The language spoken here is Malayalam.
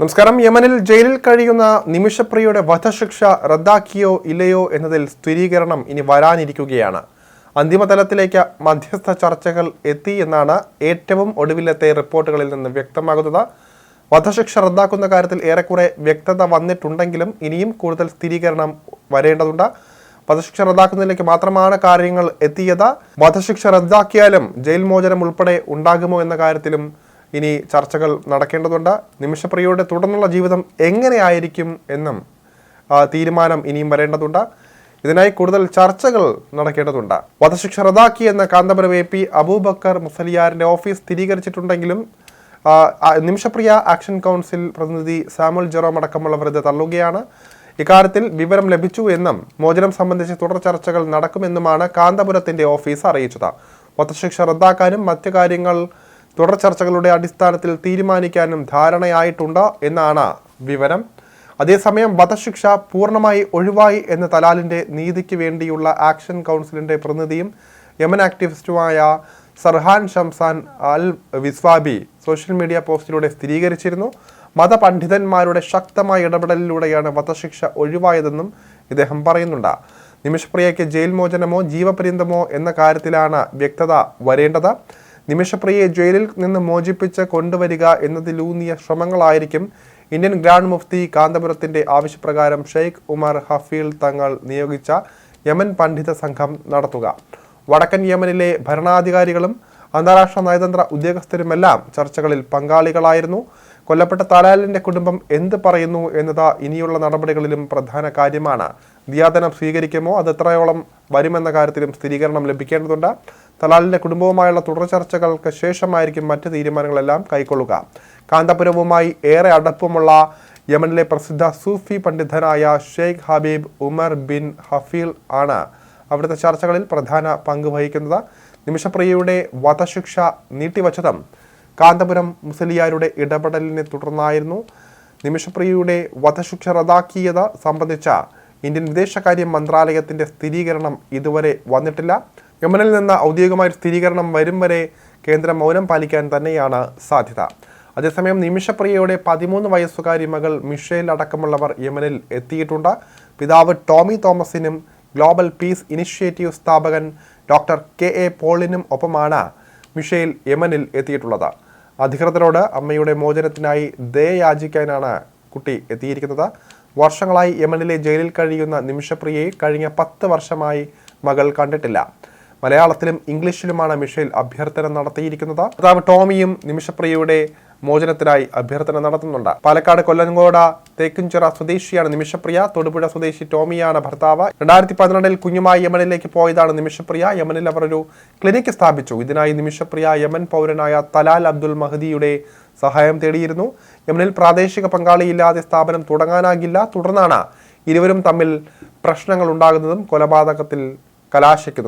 നമസ്കാരം. യമനിൽ ജയിലിൽ കഴിയുന്ന നിമിഷപ്രിയയുടെ വധശിക്ഷ റദ്ദാക്കിയോ ഇല്ലയോ എന്നതിൽ സ്ഥിരീകരണം ഇനി വരാനിരിക്കുകയാണ്. അന്തിമതലത്തിലേക്ക് മധ്യസ്ഥ ചർച്ചകൾ എത്തി എന്നാണ് ഏറ്റവും ഒടുവിലത്തെ റിപ്പോർട്ടുകളിൽ നിന്ന് വ്യക്തമാകുന്നത്. വധശിക്ഷ റദ്ദാക്കുന്ന കാര്യത്തിൽ ഏറെക്കുറെ വ്യക്തത വന്നിട്ടുണ്ടെങ്കിലും ഇനിയും കൂടുതൽ സ്ഥിരീകരണം വരേണ്ടതുണ്ട്. വധശിക്ഷ റദ്ദാക്കുന്നതിലേക്ക് മാത്രമാണ് കാര്യങ്ങൾ എത്തിയത്. വധശിക്ഷ റദ്ദാക്കിയാലും ജയിൽ മോചനം ഉൾപ്പെടെ ഉണ്ടാകുമോ എന്ന കാര്യത്തിലും ഇനി ചർച്ചകൾ നടക്കേണ്ടതുണ്ട്. നിമിഷപ്രിയയുടെ തുടർന്നുള്ള ജീവിതം എങ്ങനെയായിരിക്കും എന്നും തീരുമാനം ഇനിയും വരേണ്ടതുണ്ട്. ഇതിനായി കൂടുതൽ ചർച്ചകൾ നടക്കേണ്ടതുണ്ട്. വധശിക്ഷ റദ്ദാക്കി എന്ന കാന്തപുരം എ പി അബൂബക്കർ മുസലിയാറിന്റെ ഓഫീസ് സ്ഥിരീകരിച്ചിട്ടുണ്ടെങ്കിലും നിമിഷപ്രിയ ആക്ഷൻ കൗൺസിൽ പ്രതിനിധി സാമുൽ ജെറോം അടക്കമുള്ളവർ ഇത് തള്ളുകയാണ്. ഇക്കാര്യത്തിൽ വിവരം ലഭിച്ചു എന്നും മോചനം സംബന്ധിച്ച് തുടർ ചർച്ചകൾ നടക്കുമെന്നുമാണ് കാന്തപുരത്തിന്റെ ഓഫീസ് അറിയിച്ചത്. വധശിക്ഷ റദ്ദാക്കാനും മറ്റു കാര്യങ്ങൾ തുടർ ചർച്ചകളുടെ അടിസ്ഥാനത്തിൽ തീരുമാനിക്കാനും ധാരണയായിട്ടുണ്ട് എന്നാണ് വിവരം. അതേസമയം വധശിക്ഷ പൂർണമായി ഒഴിവായി എന്ന തലാലിന്റെ നീതിക്ക് വേണ്ടിയുള്ള ആക്ഷൻ കൗൺസിലിന്റെ പ്രതിനിധിയും Yemen ആക്ടിവിസ്റ്റുമായ Sarhan Shamsan Al Wisabi social media പോസ്റ്റിലൂടെ സ്ഥിരീകരിച്ചിരുന്നു. മതപണ്ഡിതന്മാരുടെ ശക്തമായ ഇടപെടലിലൂടെയാണ് വധശിക്ഷ ഒഴിവായതെന്നും ഇദ്ദേഹം പറയുന്നുണ്ട്. നിമിഷപ്രിയയ്ക്ക് ജയിൽ മോചനമോ ജീവപര്യന്തമോ എന്ന കാര്യത്തിലാണ് വ്യക്തത വരേണ്ടത്. നിമിഷപ്രിയയെ ജയിലിൽ നിന്ന് മോചിപ്പിച്ച് കൊണ്ടുവരിക എന്നതിലൂന്നിയ ശ്രമങ്ങളായിരിക്കും ഇന്ത്യൻ ഗ്രാൻഡ് മുഫ്തി കാന്തപുരത്തിന്റെ ആവശ്യപ്രകാരം ഷെയ്ഖ് ഉമർ ഹഫീൽ തങ്ങൾ നിയോഗിച്ച യമൻ പണ്ഡിത സംഘം നടത്തുക. വടക്കൻ യമനിലെ ഭരണാധികാരികളും അന്താരാഷ്ട്ര നയതന്ത്ര ഉദ്യോഗസ്ഥരുമെല്ലാം ചർച്ചകളിൽ പങ്കാളികളായിരുന്നു. കൊല്ലപ്പെട്ട തലാലിന്റെ കുടുംബം എന്ത് പറയുന്നു എന്നത് ഇനിയുള്ള നടപടികളിലും പ്രധാന കാര്യമാണ്. ദിയാദനം സ്വീകരിക്കുമോ? അത് എത്രയോളം വരുമെന്ന കാര്യത്തിലും സ്ഥിരീകരണം ലഭിക്കേണ്ടതുണ്ട്. തലാലിന്റെ കുടുംബവുമായുള്ള തുടർ ചർച്ചകൾക്ക് ശേഷമായിരിക്കും മറ്റ് തീരുമാനങ്ങളെല്ലാം കൈക്കൊള്ളുക. കാന്തപുരവുമായി ഏറെ അടുപ്പമുള്ള യമനിലെ പ്രസിദ്ധ സൂഫി പണ്ഡിതനായ Sheikh Habib Umar bin Hafiz ആണ് അവിടുത്തെ ചർച്ചകളിൽ പ്രധാന പങ്ക് വഹിക്കുന്നത്. നിമിഷപ്രിയയുടെ വധശിക്ഷ നീട്ടിവച്ചതും കാന്തപുരം മുസലിയാരുടെ ഇടപെടലിനെ തുടർന്നായിരുന്നു. നിമിഷപ്രിയയുടെ വധശിക്ഷ റദ്ദാക്കിയത് സംബന്ധിച്ച ഇന്ത്യൻ വിദേശകാര്യ മന്ത്രാലയത്തിന്റെ സ്ഥിരീകരണം ഇതുവരെ വന്നിട്ടില്ല. യമനിൽ നിന്ന് ഔദ്യോഗികമായ സ്ഥിരീകരണം വരും വരെ കേന്ദ്രം മൗനം പാലിക്കാൻ തന്നെയാണ് സാധ്യത. അതേസമയം നിമിഷപ്രിയയുടെ പതിമൂന്ന് വയസ്സുകാരി മകൾ മിഷേൽ അടക്കമുള്ളവർ യമനിൽ എത്തിയിട്ടുണ്ട്. പിതാവ് ടോമി തോമസിനും ഗ്ലോബൽ പീസ് ഇനിഷ്യേറ്റീവ് സ്ഥാപകൻ ഡോക്ടർ കെ എ പോളിനും ഒപ്പമാണ് മിഷേൽ യമനിൽ എത്തിയിട്ടുള്ളത്. അധികൃതരോട് അമ്മയുടെ മോചനത്തിനായി ദയ കുട്ടി എത്തിയിരിക്കുന്നത്. വർഷങ്ങളായി യമനിലെ ജയിലിൽ കഴിയുന്ന നിമിഷപ്രിയയെ കഴിഞ്ഞ പത്ത് വർഷമായി മകൾ കണ്ടിട്ടില്ല. മലയാളത്തിലും ഇംഗ്ലീഷിലുമാണ് മിഷേൽ അഭ്യർത്ഥന നടത്തിയിരിക്കുന്നത്. ഭർത്താവ് ടോമിയും നിമിഷപ്രിയയുടെ മോചനത്തിനായി അഭ്യർത്ഥന നടത്തുന്നുണ്ട്. പാലക്കാട് കൊല്ലങ്കോട് തേക്കുംചിറ സ്വദേശിയാണ് നിമിഷപ്രിയ തൊടുപുഴ സ്വദേശി ടോമിയാണ് ഭർത്താവ്. രണ്ടായിരത്തി പതിനെട്ടിൽ കുഞ്ഞുമായി യമനിലേക്ക് പോയതാണ് നിമിഷപ്രിയ. യമനിൽ അവർ ഒരു ക്ലിനിക്ക് സ്ഥാപിച്ചു. ഇതിനായി നിമിഷപ്രിയ യമൻ പൗരനായ തലാൽ അബ്ദുൽ മഹദിയുടെ സഹായം തേടിയിരുന്നു. യമനിൽ പ്രാദേശിക പങ്കാളിയില്ലാതെ സ്ഥാപനം തുടങ്ങാനാകില്ല. തുടർന്നാണ് ഇരുവരും തമ്മിൽ പ്രശ്നങ്ങൾ ഉണ്ടാകുന്നതും കൊലപാതകത്തിൽ കലാശിക്കുന്നതും.